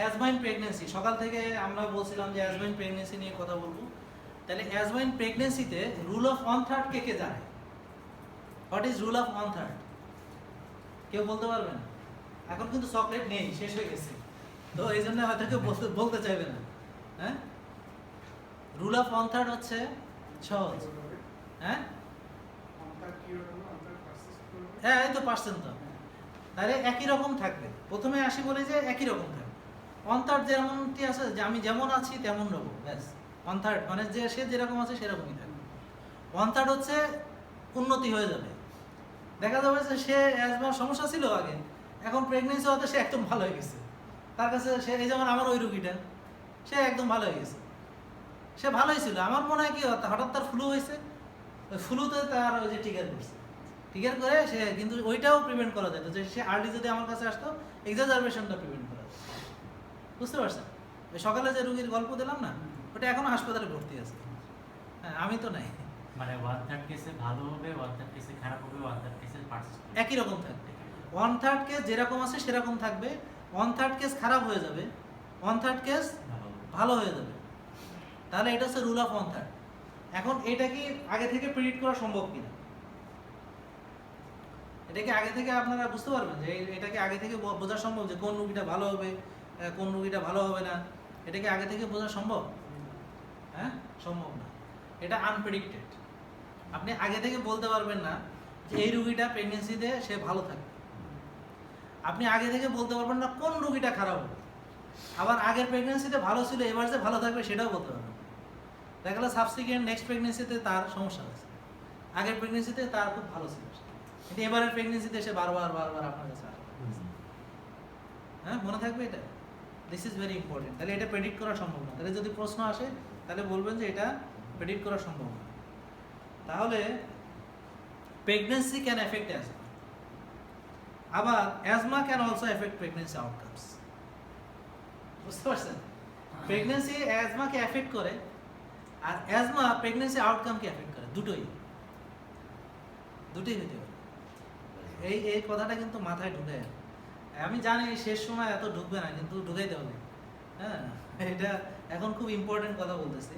অ্যাজমাইন pregnancy সকাল থেকে আমরা বলছিলাম যে অ্যাজমাইন প্রেগনেন্সি নিয়ে কথা বলব। তাহলে অ্যাজমাইন প্রেগনেন্সিতে রুল অফ ওয়ান থার্ড কে কে জানে? What is rule of one third কেউ বলতে পারবে না? এখন কিন্তু চকলেট নেই শেষ হয়ে গেছে। তো এই জন্য হয়তো কেউ বলতে বলতে চাইবে না। হ্যাঁ? রুল অফ ওয়ান থার্ড হচ্ছে সহজ। হ্যাঁ? হ্যাঁ এই তো পার্সেন্ট তো। তাহলে একই রকম থাকবে। প্রথমে আসি বলে যে একই রকম থাকবে। ওয়ান থার্ড যেমনটি আছে, যে আমি যেমন আছি তেমন রকম ব্যাস। ওয়ান থার্ড মানে যে সে যেরকম আছে সেরকমই থাকবে। ওয়ান থার্ড হচ্ছে উন্নতি হয়ে যাবে। দেখা যাবে যে সে অ্যাজমার সমস্যা ছিল আগে, এখন প্রেগনেন্সি হতে সে একদম ভালো হয়ে গেছে। তার কাছে সে, এই যেমন আমার ওই রুগীটা, সে একদম ভালো হয়ে গেছে। সে ভালোই ছিল। আমার মনে হয় কি হঠাৎ তার ফ্লু হয়েছে। ওই ফ্লুতে তার ওই যে টিকার করছে। টিকার করে সে কিন্তু ওইটাও প্রিভেন্ট করা যেত যে সে আর্লি যদি আমার কাছে আসতো এক্সাজারবেশনটা প্রিভেন্ট। বুঝতে পারছেন? সকালে যে রুগীর গল্প দিলাম না ওটা এখনও হাসপাতালে ভর্তি আছে। হ্যাঁ আমি তো নাই। মানে ওয়ান থার্ড কেসে ভালো হবে ওয়ান থার্ড কেসে খারাপ হবে ওয়ান থার্ড কেসে একই রকম থাকবে। ওয়ান থার্ড কেস যেরকম আছে সেরকম থাকবে। ওয়ান থার্ড কেস খারাপ হয়ে যাবে ওয়ান থার্ড কেস ভালো হয়ে যাবে। তাহলে এটা হচ্ছে রুল অফ ওয়ান থার্ড এখন এটা কি আগে থেকে প্রেডিক্ট করা সম্ভব কিনা? এটা কি আগে থেকে আপনারা বুঝতে পারবেন যে এই- এটা আগে থেকে বোঝা সম্ভব যে কোন রুগীটা ভালো হবে? কোন রুগীটা ভালো হবে না এটা কি আগে থেকে বোঝা সম্ভব? হ্যাঁ সম্ভব না। এটা আনপ্রেডিক্টেড আপনি আগে থেকে বলতে পারবেন না যে এই রুগীটা প্রেগনেন্সিতে সে ভালো থাকবে। আপনি আগে থেকে বলতে পারবেন না কোন রুগীটা খারাপ হবে। আবার আগের প্রেগনেন্সিতে ভালো ছিল এবার যে ভালো থাকবে সেটাও বলতে পারবেন না। দেখা গেলো সাবসিকুয়েন্ট নেক্সট প্রেগনেন্সিতে তার সমস্যা হয়েছে। আগের প্রেগনেন্সিতে তার খুব ভালো ছিল। কিন্তু এবারের প্রেগনেন্সিতে সে বারবার বারবার আপনার কাছে হ্যাঁ মনে থাকবে এটা? দিস ইজ ভেরি ইম্পর্টেন্ট তাহলে এটা প্রেডিক্ট করা সম্ভব না। তাহলে যদি প্রশ্ন আসে তাহলে বলবেন যে এটা প্রেডিক্ট করা সম্ভব না। তাহলে প্রেগনেন্সি ক্যান এফেক্ট অ্যাজমা আবার asthma can also affect pregnancy outcomes বুঝতে পারছেন? প্রেগনেন্সি অ্যাজমাকে এফেক্ট করে আর অ্যাজমা প্রেগনেন্সি আউটকামকে এফেক্ট করে। দুটোই। দুটোই হতে পারে। এই এই কথাটা কিন্তু মাথায় ঢুকে আমি জানি শেষ সময় এত ঢুকবে না, কিন্তু ঢুকাইতে হবে। হ্যাঁ এটা এখন খুব ইম্পর্টেন্ট কথা বলতেছি।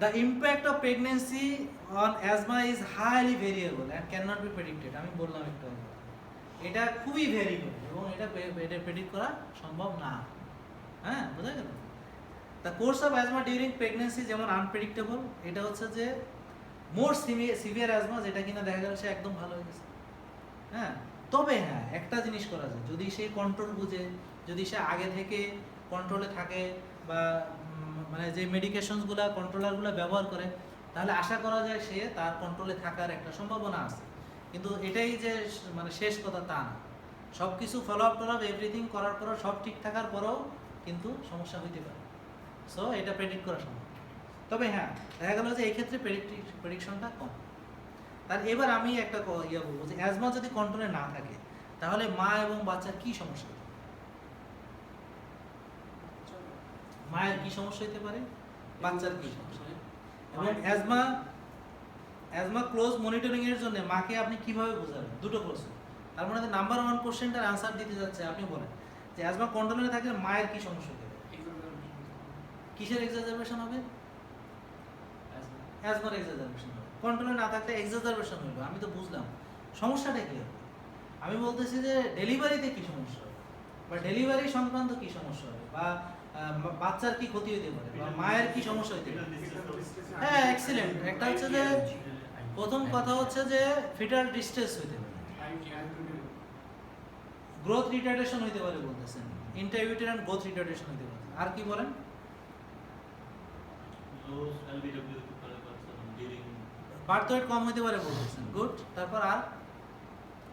The impact of pregnancy on asthma is highly variable and can not be predicted আমি বললাম একটু এটা খুবই ভেরিয়েবল এবং এটা এটা প্রেডিক্ট করা সম্ভব না। হ্যাঁ বোঝা গেল? The course of asthma during pregnancy যেমন আনপ্রেডিক্টেবল এটা হচ্ছে যে মোর সিভিয়ার অ্যাজমা যেটা কিনা দেখা গেল সে একদম ভালো হয়ে গেছে। হ্যাঁ তবে হ্যাঁ একটা জিনিস করা যায়। যদি সে কন্ট্রোল বুঝে, যদি সে আগে থেকে কন্ট্রোলে থাকে বা মানে যে মেডিকেশনসগুলো কন্ট্রোলারগুলো ব্যবহার করে, তাহলে আশা করা যায় সে তার কন্ট্রোলে থাকার একটা সম্ভাবনা আছে। কিন্তু এটাই যে মানে শেষ কথা তা না। সব কিছু follow up follow up everything করার পরও সব ঠিক থাকার পরেও কিন্তু সমস্যা হইতে পারে। সো এটা প্রেডিক্ট করা সম্ভব। তবে হ্যাঁ দেখা গেল যে এই ক্ষেত্রে প্রেডিকশনটা কম। তার এবার আমি একটা ইয়ে বলব যে অ্যাজমা যদি কন্ট্রোলে না থাকে তাহলে মা এবং বাচ্চার কি সমস্যা হবে? মায়ের কি সমস্যা হতে পারে? বাচ্চার কি সমস্যা এবং অ্যাজমা অ্যাজমা ক্লোজ মনিটরিং এর জন্য মাকে আপনি কীভাবে বোঝাবেন? দুটো প্রশ্ন। তার মানে নাম্বার ওয়ান কোশ্চেনটার আনসার দিতে যাচ্ছে আপনি বলেন যে অ্যাজমা কন্ট্রোলে থাকলে মায়ের কি সমস্যা হতে পারে? কিসের এক্সাজারবেশন হবে? অ্যাজমার এক্সাজারবেশন কন্ট্রোলে না থাকলে এক্সাজারবেশন হইল, আমি তো বুঝলাম। সমস্যাটা কি আমি বলতেছি যে ডেলিভারিতে কি সমস্যা বা ডেলিভারি সংক্রান্ত কি সমস্যা হবে? বা বাচ্চার কি ক্ষতি হতে পারে? বা মায়ের কি সমস্যা হতে পারে? হ্যাঁ এক্সিলেন্ট একটা হচ্ছে যে প্রথম কথা হচ্ছে যে ফিটাল ডিস্ট্রেস হইতে পারে। গ্রোথ রিটার্ডেশন হইতে পারে বলতেছেন। ইন্টারভিউটেরান গ্রোথ রিটার্ডেশন হইতে পারে। আর কি বলেন? বার্থ ওয়েট কম হইতে পারে বলতেছেন। গুড, তারপর আর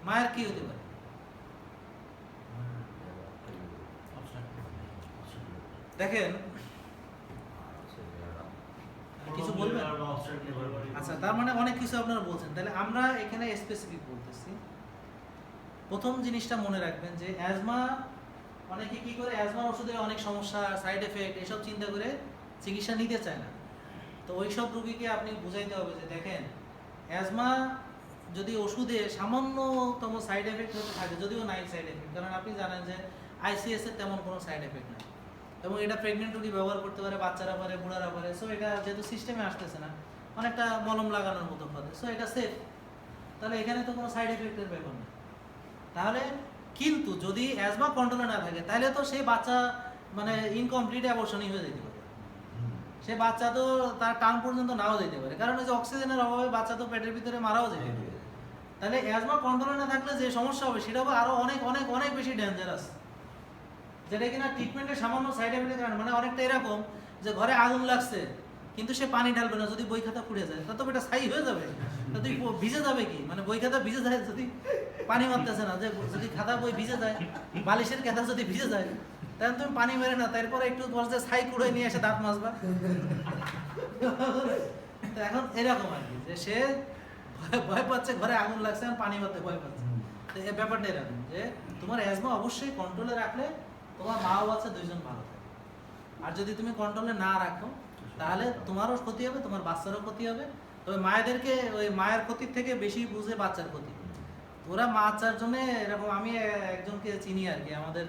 মায়ের কি হতে পারে? দেখেন কিছু বলবেন? আচ্ছা তার মানে অনেক কিছু আপনারা বলছেন। তাহলে আমরা এখানে স্পেসিফিক বলতেছি। প্রথম জিনিসটা মনে রাখবেন যে অ্যাজমা অনেকে কি করে অ্যাজমার ওষুধে অনেক সমস্যা সাইড এফেক্ট এসব চিন্তা করে চিকিৎসা নিতে চায় না। তো ওই সব রুগীকে আপনি বুঝাইতে হবে যে দেখেন অ্যাজমা যদি ওষুধে সামান্যতম সাইড এফেক্ট হতে থাকে, যদিও নাই সাইড এফেক্ট কারণ আপনি জানেন যে আইসিএস এর তেমন কোনো সাইড এফেক্ট নাই। এবং এটা প্রেগনেন্ট রোগী ব্যবহার করতে পারে, বাচ্চারা পারে, বুড়ারা পারে সো এটা যেহেতু সিস্টেমে আসতেছে না, অনেকটা মলম লাগানোর মতো পথে সো এটা সেফ তাহলে এখানে তো কোনো সাইড এফেক্টের ব্যাপার নেই। তাহলে কিন্তু যদি অ্যাজমা কন্ট্রোলে না থাকে, তাহলে তো সেই বাচ্চা মানে ইনকমপ্লিট অ্যাবর্শনই হয়ে যেতে পারে। সে বাচ্চা তো তার টান পর্যন্ত নাও যেতে পারে। কারণ ওই যে অক্সিজেনের অভাবে বাচ্চা তো পেটের ভিতরে মারাও যেতে পারে। তাহলে অ্যাজমা কন্ট্রোলে না থাকলে যে সমস্যা হবে, সেটা আরও অনেক অনেক অনেক বেশি ডেঞ্জারাস যেটা কিনা ট্রিটমেন্টের সামান্য সাইড এফেক্টের কারণে মানে অনেকটা এরকম যে ঘরে আগুন লাগছে, কিন্তু সে পানি ঢালবে না, যদি বই খাতা পুড়ে যায়, তা তো এটা ছাই হয়ে যাবে। তা তুই ভিজে যাবে কি? মানে বই খাতা ভিজে যায় যদি? পানি মারতেছে না, যে যদি খাতা বই ভিজে যায়, বালিশের খাতা যদি ভিজে যায় তাহলে তুমি পানি মেরে না তারপরে একটু যে ছাই কুড়ে নিয়ে এসে দাঁত মাজবা। এখন এরকম আর কি, যে সে ভয়- পাচ্ছে, ঘরে আগুন লাগছে আর পানি মারতে ভয় পাচ্ছে। তো এই ব্যাপারটা এরকম, যে তোমার অ্যাজমা অবশ্যই কন্ট্রোলে রাখলে তোমার মা ও বাচ্চা দুইজন ভালো থাকে। আর যদি তুমি কন্ট্রোলে না রাখো, তাহলে তোমারও ক্ষতি হবে, তোমার বাচ্চারও ক্ষতি হবে। তবে মায়েদেরকে ওই মায়ের ক্ষতির থেকে বেশি বুঝে বাচ্চার ক্ষতি। ওরা মা বাচ্চার জন্য এরকম, আমি একজনকে চিনি আর কি, আমাদের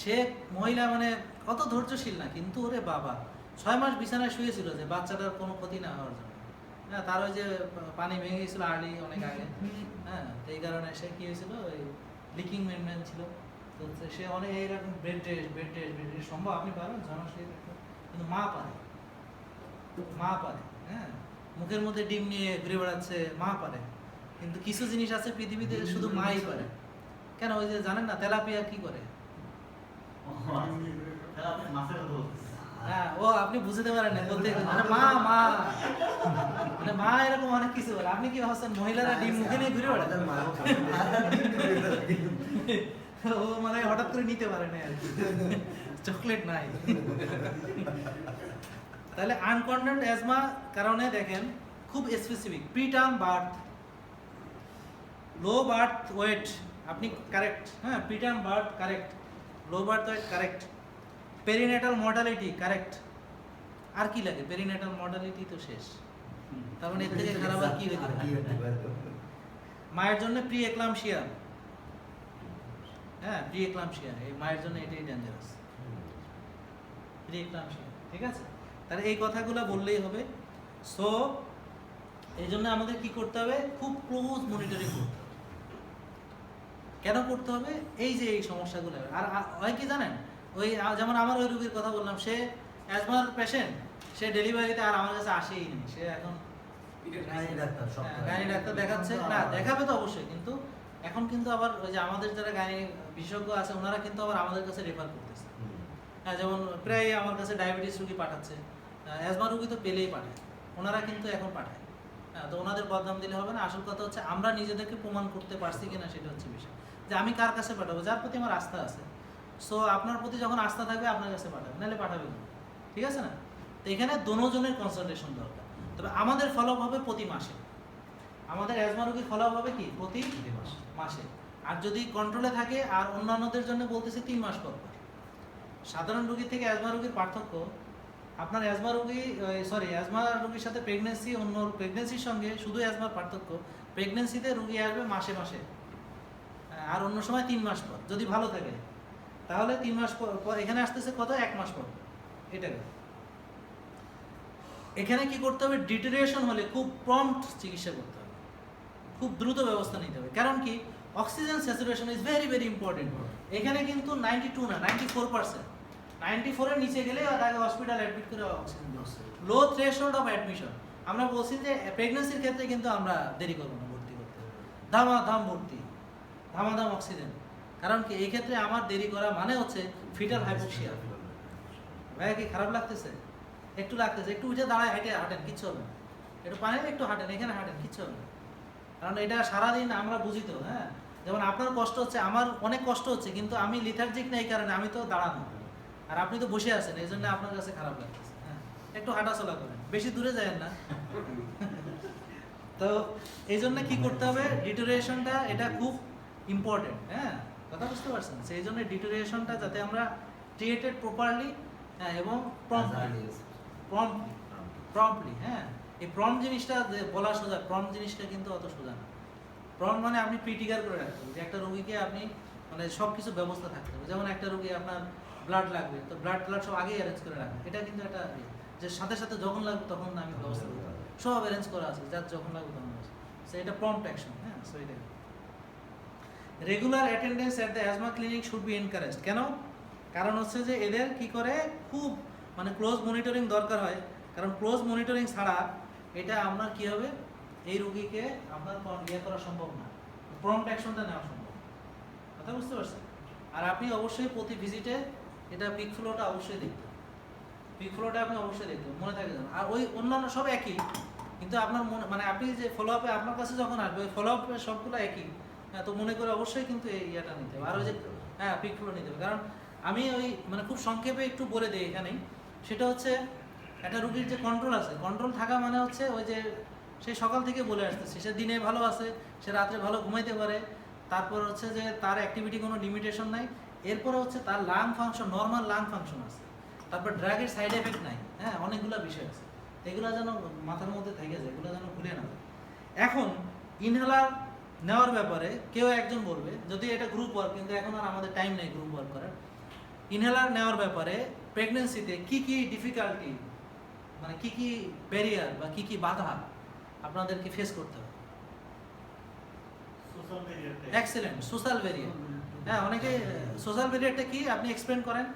সে মহিলা মানে কত ধৈর্যশীল না কিন্তু ওরে বাবা। ছয় মাস বিছানায় শুয়েছিল যে বাচ্চাটার কোনো ক্ষতি না হওয়ার জন্য। হ্যাঁ তার ওই যে পানি ভেঙে গেছিল আর্লি অনেক আগে। হ্যাঁ তো এই কারণে সে কি হয়েছিল ওই লিকিং মেনমেন ছিল। তো সে অনেক এইরকম bed test bed test bed test সম্ভব আপনি পারেন জানা সেই কিন্তু মা পারে। মা পারে হ্যাঁ। মুখের মধ্যে ডিম নিয়ে ঘুরে বেড়াচ্ছে মা পারে। কিন্তু কিছু জিনিস আছে পৃথিবীতে শুধু মাই পারে। কেন ওই যে জানেন না তেলাপিয়া কি করে? হ্যাঁ ও আপনি বুঝতে পারেন না বলতে মানে মা মা। মানে মা এরকম অনেক কিছু বলে। আপনি কি ভাবছেন মহিলারা ডিম মুখে নিয়ে ঘুরে বেড়ায়? ও মানে হঠাৎ করে নিতে পারে না আর চকলেট নাই। তাহলে আনকন্টেন্ট অ্যাজমা কারণে দেখেন খুব specific preterm birth low birth weight আপনি কারেক্ট হ্যাঁ preterm birth correct low birth weight correct perinatal mortality correct আর কি লাগে? পেরিনেটাল মর্টালিটি তো শেষ। তার মানে এর থেকে খারাপ আর কি পারে মায়ের জন্য প্রি এক্লামশিয়া হ্যাঁ প্রি এক্লামশিয়া এই মায়ের জন্য এটাই ডেঞ্জারাস প্রি এক্লামশিয়া ঠিক আছে? তাহলে এই কথাগুলো বললেই হবে। সো এই জন্য আমাদের কি করতে হবে? খুব ক্লোজ মনিটরিং করতে কেন করতে হবে? এই যে এই সমস্যাগুলো। আর হয় কি জানেন? ওই যেমন আমার ওই রোগীর কথা বললাম সে অ্যাজমার পেশেন্ট সে ডেলিভারিতে আর আমার কাছে আসেই নি সে এখন গাইনি ডাক্তার হ্যাঁ, দেখাচ্ছে। না দেখাবে তো অবশ্যই কিন্তু এখন কিন্তু আবার ওই যে আমাদের যারা গাইনি বিশেষজ্ঞ আছে ওনারা কিন্তু আবার আমাদের কাছে রেফার করতেছে। হ্যাঁ যেমন প্রায় আমার কাছে ডায়াবেটিস রুগী পাঠাচ্ছে। অ্যাজমা রুগী তো পেলেই পাঠায়। ওনারা কিন্তু এখন পাঠায়। হ্যাঁ তো ওনাদের বদনাম দিলে হবে না। আসল কথা হচ্ছে আমরা নিজেদেরকে প্রমাণ করতে পারছি কিনা সেটা হচ্ছে বিষয়। যে আমি কার কাছে পাঠাবো? যার প্রতি আমার আস্থা আছে। সো আপনার প্রতি যখন আস্থা থাকবে আপনার কাছে পাঠাবে। নাহলে পাঠাবে না ঠিক আছে না? তো এখানে দোনোজনের কনসালটেশন দরকার। তবে আমাদের ফলো হবে প্রতি মাসে। আমাদের অ্যাজমা রোগী ফলো হবে কি? প্রতি মাসে। আর যদি কন্ট্রোলে থাকে আর অন্যান্যদের জন্য বলতেছে তিন মাস পর পর। সাধারণ রোগী থেকে অ্যাজমা রোগীর পার্থক্য আপনার অ্যাজমা রোগী সরি অ্যাজমা রোগীর সাথে প্রেগনেন্সি অন্য প্রেগনেন্সির সঙ্গে শুধু অ্যাজমার পার্থক্য প্রেগনেন্সিতে রোগী আসবে মাসে মাসে। আর অন্য সময় তিন মাস পর, যদি ভালো থাকে। তাহলে তিন মাস পর এখানে আসতেছে কত? এক মাস পর। এটা এখানে কি করতে হবে? ডিটেরিয়েশন হলে খুব প্রম্পট চিকিৎসা করতে হবে। খুব দ্রুত ব্যবস্থা নিতে হবে। কারণ কি? Oxygen saturation is very very important এখানে কিন্তু নাইনটি টু না নাইনটি ফোর পার্সেন্ট নাইনটি ফোরের নিচে গেলে তাকে হসপিটাল অ্যাডমিট করে oxygen low threshold of admission আমরা বলছি যে প্রেগনেন্সির ক্ষেত্রে কিন্তু আমরা দেরি করব না, ভর্তি করতে ধামা ধাম ভর্তি। ধামাধাম অক্সিজেন। কারণ কি, এই ক্ষেত্রে আমার দেরি করা মানে হচ্ছে ফিটার হাইপোক্সিয়া ভাইয়া, কি খারাপ লাগতেছে? একটু লাগতেছে, একটু উঠে দাঁড়ায় হেঁটে হাঁটেন, কিচ্ছু হবে না। একটু পানি, একটু হাঁটেন, এখানে হাঁটেন, কিচ্ছু হবে না। কারণ এটা সারাদিন আমরা বুঝি তো হ্যাঁ? যেমন আপনার কষ্ট হচ্ছে, আমার অনেক কষ্ট হচ্ছে, কিন্তু আমি লিথার্জিক না এই কারণে আমি তো দাঁড়ানো। আর আপনি তো বসে আছেন, এই জন্য আপনার কাছে খারাপ লাগতেছে হ্যাঁ? একটু হাঁটাচলা করেন, বেশি দূরে যায় না। তো এই জন্য কি করতে হবে ডিটোরিয়েশনটা এটা খুব ইম্পর্টেন্ট হ্যাঁ? কথা বুঝতে পারছেন? সেই জন্য ডিটোরিয়েশনটা যাতে আমরা ট্রিয়েটেড প্রপারলি হ্যাঁ এবং প্রম্পটলি প্রম্পটলি প্রম্পটলি হ্যাঁ? এই প্রম জিনিসটা যে বলা সোজা প্রম জিনিসটা কিন্তু অত সোজা না। প্রম মানে আপনি প্রিটিকার করে রাখতে হবে যে একটা রোগীকে আপনি মানে সব কিছু ব্যবস্থা থাকতে হবে। যেমন একটা রোগী আপনার ব্লাড লাগবে তো ব্লাড ব্লাড সব আগেই অ্যারেঞ্জ করে রাখবে এটা কিন্তু একটা ইয়ে, যে সাথে সাথে যখন লাগবে তখন আমি ব্যবস্থা করব। সব অ্যারেঞ্জ করা আছে যার যখন লাগবে তখন আছে সো এটা প্রম্পট অ্যাকশন হ্যাঁ? সো এটা। Regular attendance at the asthma clinic should be encourage কেন? কারণ হচ্ছে যে এদের কি করে? খুব মানে ক্লোজ মনিটরিং দরকার হয়। কারণ ক্লোজ মনিটরিং ছাড়া এটা আপনার কি হবে? এই রুগীকে আপনার ইয়ে করা সম্ভব না। প্রম্পট অ্যাকশনটা নেওয়া সম্ভব কথা বুঝতে পারছেন? আর আপনি অবশ্যই প্রতি ভিজিটে এটা পিক ফ্লোটা অবশ্যই দেখবেন পিক ফ্লোটা আপনি অবশ্যই দেখবেন মনে থাকে যেন। আর ওই অন্যান্য সব একই। কিন্তু আপনার মনে মানে আপনি যে ফলো আপে আপনার কাছে যখন আসবে, ওই ফলো আপে সবগুলো একই। হ্যাঁ তো মনে করে অবশ্যই কিন্তু এই ইয়েটা নিতে হবে। আর ওই যে হ্যাঁ পিক ফ্লো নিতে হবে। কারণ আমি ওই মানে খুব সংক্ষেপে একটু বলে দিই এখানেই। সেটা হচ্ছে, একটা রুগীর যে কন্ট্রোল আছে কন্ট্রোল থাকা মানে হচ্ছে ওই যে সে সকাল থেকে বলে আসতেছে। সে দিনে ভালো আছে, সে রাত্রে ভালো ঘুমাইতে পারে। তারপর হচ্ছে যে তার অ্যাক্টিভিটি কোনো লিমিটেশন নাই। এরপরে হচ্ছে তার lung function normal lung function আছে। তারপর ড্রাগের সাইড এফেক্ট নাই। হ্যাঁ অনেকগুলো বিষয় আছে। এগুলো যেন মাথার মধ্যে থেকে যায়, এগুলো যেন ভুলে না। এখন ইনহেলার নেওয়ার ব্যাপারে কেউ একজন বলবে যদি এটা গ্রুপ ওয়ার্ক কিন্তু এখন আর আমাদের টাইম নেই গ্রুপ ওয়ার্ক করার। ইনহেলার নেওয়ার ব্যাপারে প্রেগনেন্সিতে কি কি ডিফিকাল্টি মানে কি কি ব্যারিয়ার বা কি কি বাধা আপনাদেরকে ফেস করতে হবে? এক্সেলেন্ট সোশ্যাল ব্যারিয়ার হ্যাঁ অনেকে সোশ্যাল ব্যারিয়ারটা কি? আপনি এক্সপ্লেন করেন।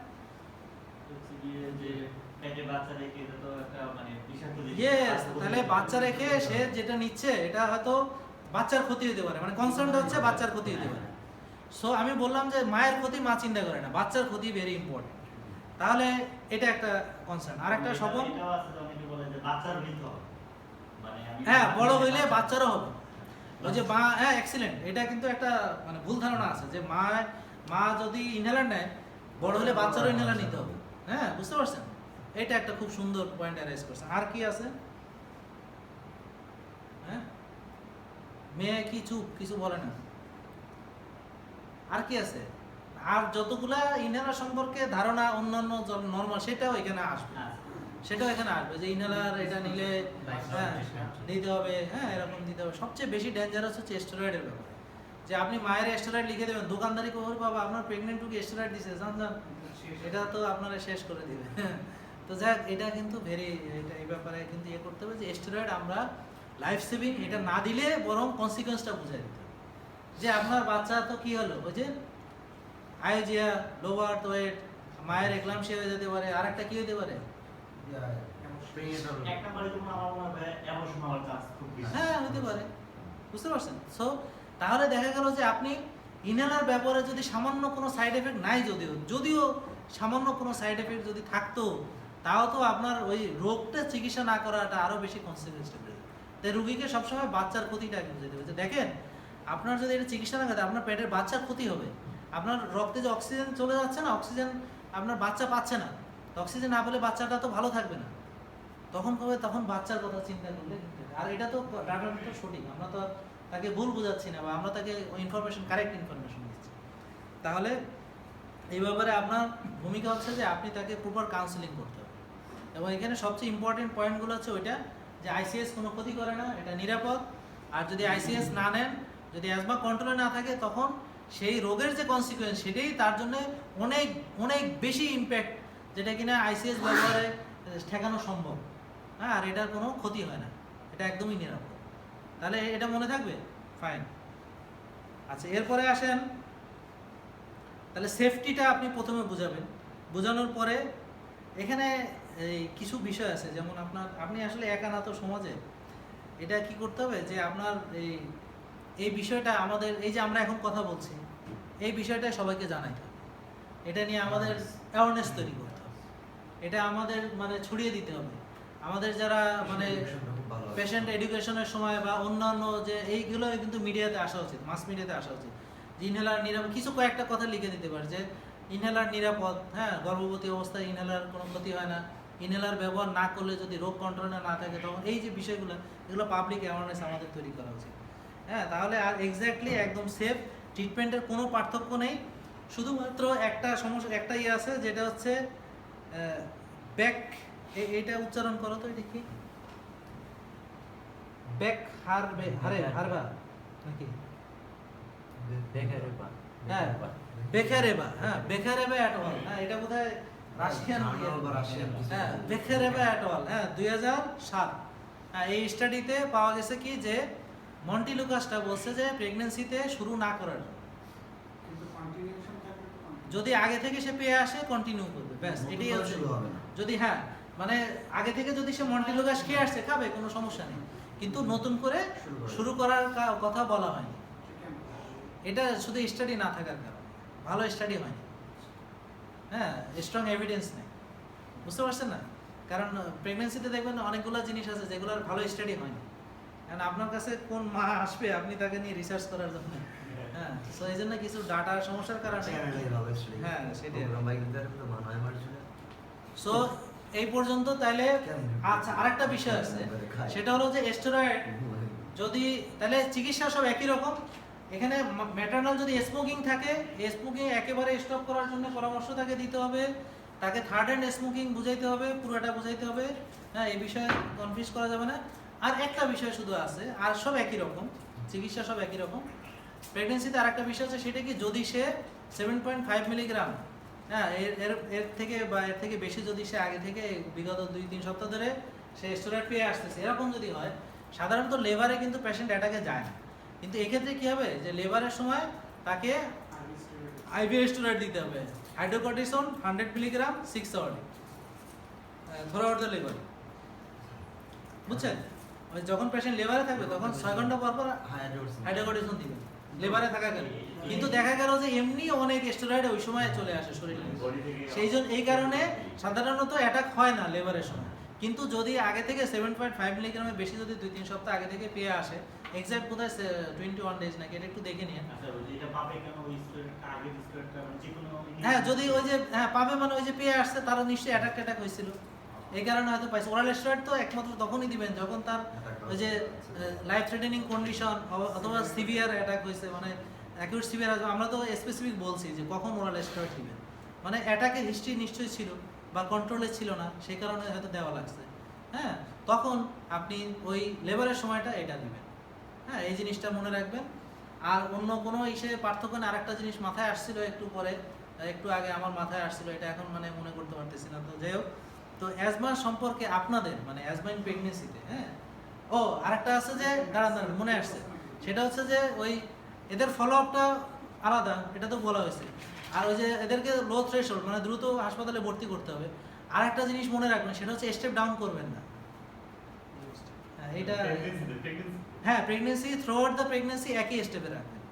মানে তাহলে বাচ্চা রেখে সে যেটা নিচ্ছে এটা হয়তো বাচ্চার ক্ষতি হতে পারে মানে কনসার্নটা হচ্ছে বাচ্চার ক্ষতি হতে পারে। সো আমি বললাম যে মায়ের ক্ষতি মা চিন্তা করে না বাচ্চার ক্ষতি ভেরি ইম্পর্টেন্ট তাহলে এটা একটা কনসার্ন আর একটা স্বপন। মানে হ্যাঁ বড় হইলে বাচ্চারও হবে। ওই যে মা হ্যাঁ এক্সিলেন্ট এটা কিন্তু একটা মানে ভুল ধারণা আছে যে মা মা যদি ইনহেলার নেয় বড় হলে বাচ্চারও ইনহেলার নিতে হবে। হ্যাঁ বুঝতে পারছেন? এটা একটা খুব সুন্দর পয়েন্ট অ্যারাইজ করছেন আর কি আছে? হ্যাঁ? মেয়ে কি চুপ কিছু বলে না। আর কি আছে? আর যতগুলা ইনহেলার সম্পর্কে ধারণা অন্যান্য নর্মাল সেটাও এখানে আসবে। হ্যাঁ। সেটাও এখানে আসবে যে ইনহেলার এটা নিলে হ্যাঁ হবে হ্যাঁ এরকম দিতে হবে। সবচেয়ে বেশি ডেঞ্জারাস হচ্ছে স্টেরয়েডের ব্যাপারে। যে আপনি মায়ের স্টেরয়েড লিখে দেবেন দোকানদারি খবর বাবা আপনার প্রেগনেন্ট রুগী স্টেরয়েড দিছে জান জান। এটা তো আপনারা শেষ করে দিবে তো যাক এটা কিন্তু ভেরি এটা এই ব্যাপারে কিন্তু ইয়ে করতে হবে যে স্টেরয়েড আমরা লাইফ সেভিং এটা না দিলে বরং কনসিকোয়েন্সটা বুঝাই দিতে যে আপনার বাচ্চা তো কি হলো? ওই যে আয়োজিয়া লোভার ওয়েট মায়ের এক্লামসিয়া হয়ে যেতে পারে আর একটা কি হতে পারে? মনে হয় emotion হওয়ার chance খুব বেশি। হ্যাঁ হতে পারে। বুঝতে পারছেন? সো তাহলে দেখা গেল যে আপনি ইনহেলার ব্যাপারে যদি সামান্য কোনো সাইড এফেক্ট নাই যদিও যদিও সামান্য কোনো সাইড এফেক্ট যদি থাকতো তাও তো আপনার ওই রোগটা চিকিৎসা না করাটা আরও বেশি কনসিকুয়েন্সটা বেড়ে। তাই রুগীকে সবসময় বাচ্চার ক্ষতিটা আগে বুঝে দেবে যে দেখেন, আপনার যদি এটা চিকিৎসা না করে, আপনার পেটের বাচ্চার ক্ষতি হবে। আপনার রক্তে যে অক্সিজেন চলে যাচ্ছে না, অক্সিজেন আপনার বাচ্চা পাচ্ছে না। অক্সিজেন না পেলে বাচ্চাটা তো ভালো থাকবে না। তখন কবে তখন বাচ্চার কথা চিন্তা করলে আর এটা তো ডাটাটা তো সঠিক। আমরা তো তাকে ভুল বোঝাচ্ছি না বা আমরা তাকে ইনফরমেশন কারেক্ট ইনফরমেশন দিচ্ছি। তাহলে এই ব্যাপারে আপনার ভূমিকা হচ্ছে যে আপনি তাকে প্রপার কাউন্সিলিং করতে হবে। এবং এখানে সবচেয়ে ইম্পর্টেন্ট পয়েন্টগুলো হচ্ছে ওইটা যে আইসিএস কোনো ক্ষতি করে না, এটা নিরাপদ। আর যদি আইসিএস না নেন, যদি অ্যাজমা কন্ট্রোলে না থাকে, তখন সেই রোগের যে কনসিকুয়েন্স সেটাই তার জন্য অনেক অনেক বেশি ইম্প্যাক্ট যেটা কিনা আইসিএস ব্যবহারে ঠেকানো সম্ভব। হ্যাঁ আর এটার কোনো ক্ষতি হয় না। এটা একদমই নিরাপদ। তাহলে এটা মনে থাকবে? ফাইন আচ্ছা এরপরে আসেন। তাহলে সেফটিটা আপনি প্রথমে বুঝাবেন। বোঝানোর পরে এখানে এই কিছু বিষয় আছে যেমন আপনার আপনি আসলে একা না তো সমাজে? এটা কি করতে হবে যে আপনার এই এই বিষয়টা আমাদের এই যে আমরা এখন কথা বলছি এই বিষয়টা সবাইকে জানাইতে এটা নিয়ে আমাদের অ্যাওয়ারনেস তৈরি করতে হবে। এটা আমাদের মানে ছড়িয়ে দিতে হবে। আমাদের যারা মানে পেশেন্ট এডুকেশনের সময় বা অন্যান্য যে এইগুলো কিন্তু মিডিয়াতে আসা উচিত মাস মিডিয়াতে আসা উচিত। যে ইনহেলার নিরাপদ কিছু কয়েকটা কথা লিখে দিতে পারে যে ইনহেলার নিরাপদ হ্যাঁ গর্ভবতী অবস্থায় ইনহেলার কোনো ক্ষতি হয় না। ইনহেলার ব্যবহার না করলে যদি রোগ কন্ট্রোলে না থাকে তখন এই যে বিষয়গুলো এগুলো পাবলিক অ্যাওয়ারনেস আমাদের তৈরি করা উচিত। হ্যাঁ তাহলে আর এক্স্যাক্টলি একদম সেফ ট্রিটমেন্টের কোনো পার্থক্য নেই। শুধুমাত্র একটা সমস্যা একটা ইয়ে আছে যেটা হচ্ছে ব্যাক এইটা উচ্চারণ করো তো এটা কি? ব্যাক হার হারে হারবা নাকি? হ্যাঁ বেখারেবা হ্যাঁ বেখারেবা অ্যাট অল হ্যাঁ এটা বোধহয় রাশিয়ান রাশিয়ান হ্যাঁ বেখারেবা অ্যাট অল হ্যাঁ দুই হাজার সাত। হ্যাঁ এই স্টাডিতে পাওয়া গেছে কি যে মন্টি লুকাসটা বলছে যে প্রেগনেন্সিতে শুরু না করার। যদি আগে থেকে সে পেয়ে আসে কন্টিনিউ করবে। ব্যাস এটাই হচ্ছে। শুরু হবে না। যদি হ্যাঁ মানে আগে থেকে যদি সে মন্টি লুকাস খেয়ে আসছে খাবে কোনো সমস্যা নেই। কিন্তু নতুন করে শুরু করার। কথা বলা হয়নি। এটা শুধু স্টাডি না থাকার কারণে। ভালো স্টাডি হয়নি। হ্যাঁ স্ট্রং এভিডেন্স নেই। বুঝতে পারছেন না? কারণ প্রেগনেন্সিতে দেখবেন অনেকগুলো জিনিস আছে যেগুলোর ভালো স্টাডি হয়নি। কারণ আপনার কাছে কোন মা আসবে আপনি তাকে নিয়ে রিসার্চ করার জন্য? হ্যাঁ তো এই জন্য কিছু ডাটা সমস্যার কারণে। হ্যাঁ, সেটাই। সো এই পর্যন্ত তাহলে আচ্ছা আরেকটা বিষয় আছে। সেটা হলো যে স্টেরয়েড যদি তাহলে চিকিৎসা সব একই রকম? এখানে ম্যাটারনাল যদি স্মোকিং থাকে স্মোকিং একেবারে স্টপ করার জন্য পরামর্শ তাকে দিতে হবে। তাকে থার্ড হ্যান্ড স্মোকিং বুঝাইতে হবে, পুরোটা বুঝাইতে হবে। হ্যাঁ এই বিষয়ে কনফিউজ করা যাবে না। আর একটা বিষয় শুধু আছে, আর সব একই রকম, চিকিৎসা সব একই রকম। প্রেগনেন্সিতে আর একটা বিষয় আছে, সেটা কি যদি সে সেভেন পয়েন্ট ফাইভ মিলিগ্রাম হ্যাঁ এর এর এর থেকে বা এর থেকে বেশি যদি সে আগে থেকে বিগত দুই, তিন সপ্তাহ ধরে সে স্টোরেট পেয়ে আসতেছে, এরকম যদি হয়, সাধারণত লেবারে কিন্তু পেশেন্ট অ্যাটাকে যায় না। কিন্তু এক্ষেত্রে কি হবে? যে লেবারের সময় তাকে আইভি স্টোরেট দিতে হবে। Hydrocortisone hundred milligram six hour out the labour বুঝছেন? ওই যখন পেশেন্ট লেবারে থাকবে, তখন ছয় ঘণ্টা পর পর। হাইড্রোকর্টিসন দিবেন লেবারে থাকা গেল। কিন্তু দেখা গেল যে এমনি অনেক স্টেরয়েড ওই সময় চলে আসে শরীরে। সেই জন্য এই কারণে সাধারণত অ্যাটাক হয় না লেবারের সময়। কিন্তু যদি আগে থেকে সেভেন পয়েন্ট ফাইভ মিলিগ্রামের বেশি যদি দুই তিন সপ্তাহ আগে থেকে পেয়ে আসে এক্সাক্ট বোধ হয় টোয়েন্টি ওয়ান ডেজ নাকি? এটা একটু দেখে নিয়ে। হ্যাঁ যদি ওই যে হ্যাঁ পাবে মানে ওই যে পেয়ে আসছে তারও নিশ্চয়ই অ্যাটাক ট্যাটাক হয়েছিল। এই কারণে হয়তো পাইছে। ওরাল স্টেরয়েড তো একমাত্র তখনই দিবেন যখন তার ওই যে লাইফ থ্রেটেনিং কন্ডিশন অথবা সিভিয়ার অ্যাটাক হয়েছে মানে অ্যাকিউট সিভিয়ার আমরা তো স্পেসিফিক বলছি যে কখন ওরাল স্টেরয়েড দিবেন। মানে অ্যাটাকের হিস্ট্রি নিশ্চয়ই ছিল বা কন্ট্রোলে ছিল না সেই কারণে হয়তো দেওয়া লাগছে। হ্যাঁ তখন আপনি ওই লেবারের সময়টা এটা দিবেন। হ্যাঁ এই জিনিসটা মনে রাখবেন। আর অন্য কোনো হিসেবে পার্থক্য না আরেকটা জিনিস মাথায় আসছিল একটু পরে, একটু আগে আমার মাথায় আসছিল, এটা এখন মানে মনে করতে পারতেছি না। তো যাই হোক, তো অ্যাজমা সম্পর্কে আপনাদের মানে অ্যাজমা ইন প্রেগনেন্সিতে হ্যাঁ? ও, আরেকটা আছে যে, দাঁড়ান দাঁড়ান, মনে আসছে। সেটা হচ্ছে যে, ওই এদের ফলো আপটা আলাদা, এটা তো বলা হয়েছে। আর ওই যে এদেরকে লো থ্রেশহোল্ড মানে দ্রুত হাসপাতালে ভর্তি করতে হবে। আর একটা জিনিস মনে রাখবেন, সেটা হচ্ছে স্টেপ ডাউন করবেন না। হ্যাঁ এটা হ্যাঁ pregnancy throughout the pregnancy একই স্টেপে রাখবেন।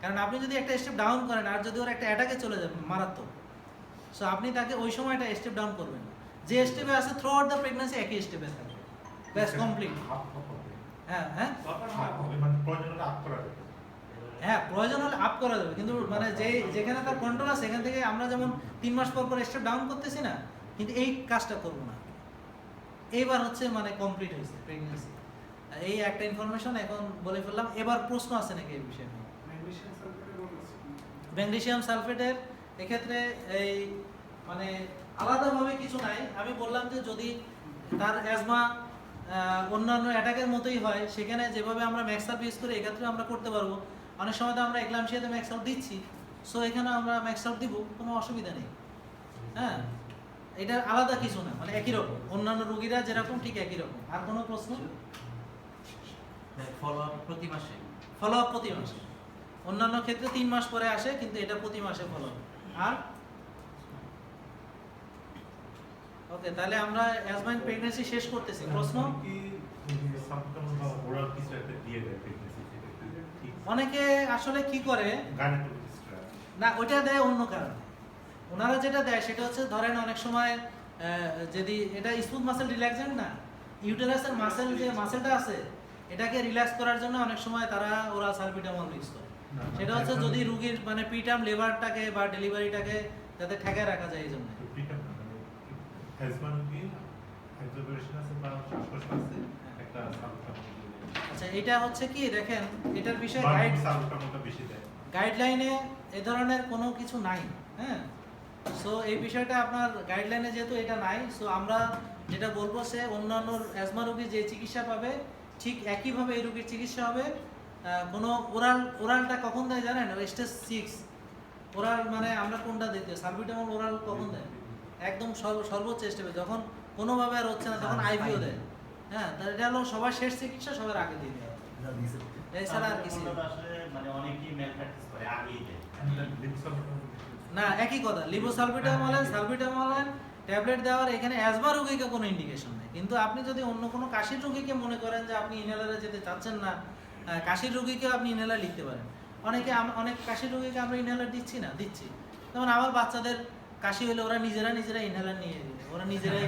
কারণ আপনি যদি একটা স্টেপ ডাউন করেন আর যদি ওর একটা অ্যাটাকে চলে যাবেন মারাত্মক। সো আপনি তাকে ওই সময়টা স্টেপ ডাউন করবেন। যে স্টেপে আছে থ্রু আউট দ্য প্রেগনেন্সি একই স্টেপে থাকবে। ব্যাস কমপ্লিট হ্যাঁ হ্যাঁ। হ্যাঁ প্রয়োজন হলে আপ করা যাবে। কিন্তু মানে যে যেখানে তার কন্ট্রোল আছে সেখান থেকে আমরা যেমন তিন মাস পর পর স্টেপ ডাউন করতেছি না কিন্তু এই কাজটা করব না। এইবার হচ্ছে মানে কমপ্লিট হয়েছে প্রেগনেন্সি এই একটা ইনফরমেশন এখন বলে ফেললাম। এবার প্রশ্ন আছে নাকি এই বিষয়ে ম্যাগনেসিয়াম সালফেটের এক্ষেত্রে এই মানে আলাদাভাবে কিছু নাই। আমি বললাম যে যদি তার অ্যাজমা অন্যান্য অ্যাটাকের মতোই হয় সেখানে যেভাবে আমরা ম্যাক্সাপ ইউজ করি এক্ষেত্রে আমরা করতে পারব। অনেক সময় তো আমরা এক্লামশিয়াতে ম্যাক্সাপ দিচ্ছি সো এখানে আমরা ম্যাক্সাপ দিব কোনো অসুবিধা নেই। হ্যাঁ? এটা আলাদা কিছু না মানে একই রকম। অন্যান্য রুগীরা যেরকম ঠিক একই রকম। আর কোনো প্রশ্ন? প্রতি মাসে। ফলো আপ প্রতি মাসে। অন্যান্য ক্ষেত্রে তিন মাস পরে আসে, কিন্তু এটা প্রতি মাসে ফলো আর? ওকে তাহলে আমরা অ্যাজমাইন প্রেগনেন্সি শেষ করতেছি। প্রশ্ন? অনেকে আসলে কি করে? না, ওইটা দেয় অন্য কারণে। ওনারা যেটা দেয় সেটা হচ্ছে, ধরেন অনেক সময় যদি এটা স্মুথ মাসেল রিল্যাক্সেন্ট না ইউটেরাসের মাসেল যে মাসেলটা আছে এটাকে রিল্যাক্স করার জন্য অনেক সময় তারা ওরা সালপিটামল মিক্স করে। সেটা হচ্ছে যদি রুগীর মানে প্রিটার্ম লেবারটাকে বা ডেলিভারিটাকে যাতে ঠেকায় রাখা যায় এই জন্য। আচ্ছা এটা হচ্ছে কি দেখেন এটার বিষয়ে গাইড গাইডলাইনে এ ধরনের কোনো কিছু নাই হ্যাঁ? সো এই বিষয়টা আপনার গাইডলাইনে যেহেতু এটা নাই সো আমরা যেটা বলব সে অন্যান্য অ্যাজমা রোগী যে চিকিৎসা পাবে ঠিক একইভাবে এই রোগীর চিকিৎসা হবে। কোনো ওরাল ওরালটা কখন দেয় জানেন? স্টেজ সিক্স ওরাল মানে আমরা কোনটা দিতে সালবিটামল ওরাল কখন দেয়? একদম সর্ব সর্বোচ্চ স্টেপে। যখন কোনোভাবে আর হচ্ছে না তখন আইভিও দেয়। হ্যাঁ তাহলে এটা হলো সবার শেষ চিকিৎসা সবার আগে দিয়ে দেওয়া। এছাড়া আর কিছু মানে অনেকেই মেল প্র্যাকটিস করে আগেই দেয়। না একই কথা। লিবোসালবিটামলেন সালবিটামলেন ট্যাবলেট দেওয়ার এখানে অ্যাজমা রোগীকে কোনো ইন্ডিকেশন নেই। কিন্তু আপনি যদি অন্য কোনো কাশির রোগীকে মনে করেন যে আপনি ইনহেলারে যেতে চাচ্ছেন না কাশির রোগীকেও আপনি ইনহেলার লিখতে পারেন। অনেকে অনেক কাশির রোগীকে আমরা ইনহেলার দিচ্ছি না দিচ্ছি। যেমন আমার বাচ্চাদের কাশি হলে ওরা নিজেরা নিজেরা ইনহেলার নিয়ে দিবে ওরা নিজেরাই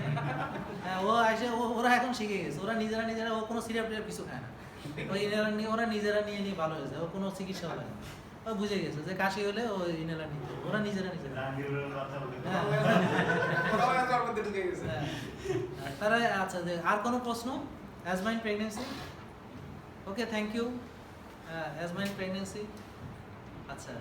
হ্যাঁ, ও আসে ওরা এখন শিখে গেছে। ওরা নিজেরা নিজেরা ও কোনো সিরাপ কিছু খায় না। ওই ইনহেলার নিয়ে ওরা নিজেরা নিয়ে নিয়ে ভালো হয়েছে ও কোনো চিকিৎসা হয় না। ও বুঝে গেছে যে কাশি হলে ও ইনহেলার নিতে ওরা নিজেরা নিজেরা। হ্যাঁ। হ্যাঁ। তারা আচ্ছা যে আর কোনো প্রশ্ন? Asthma in pregnancy okay thank you asthma in pregnancy আচ্ছা।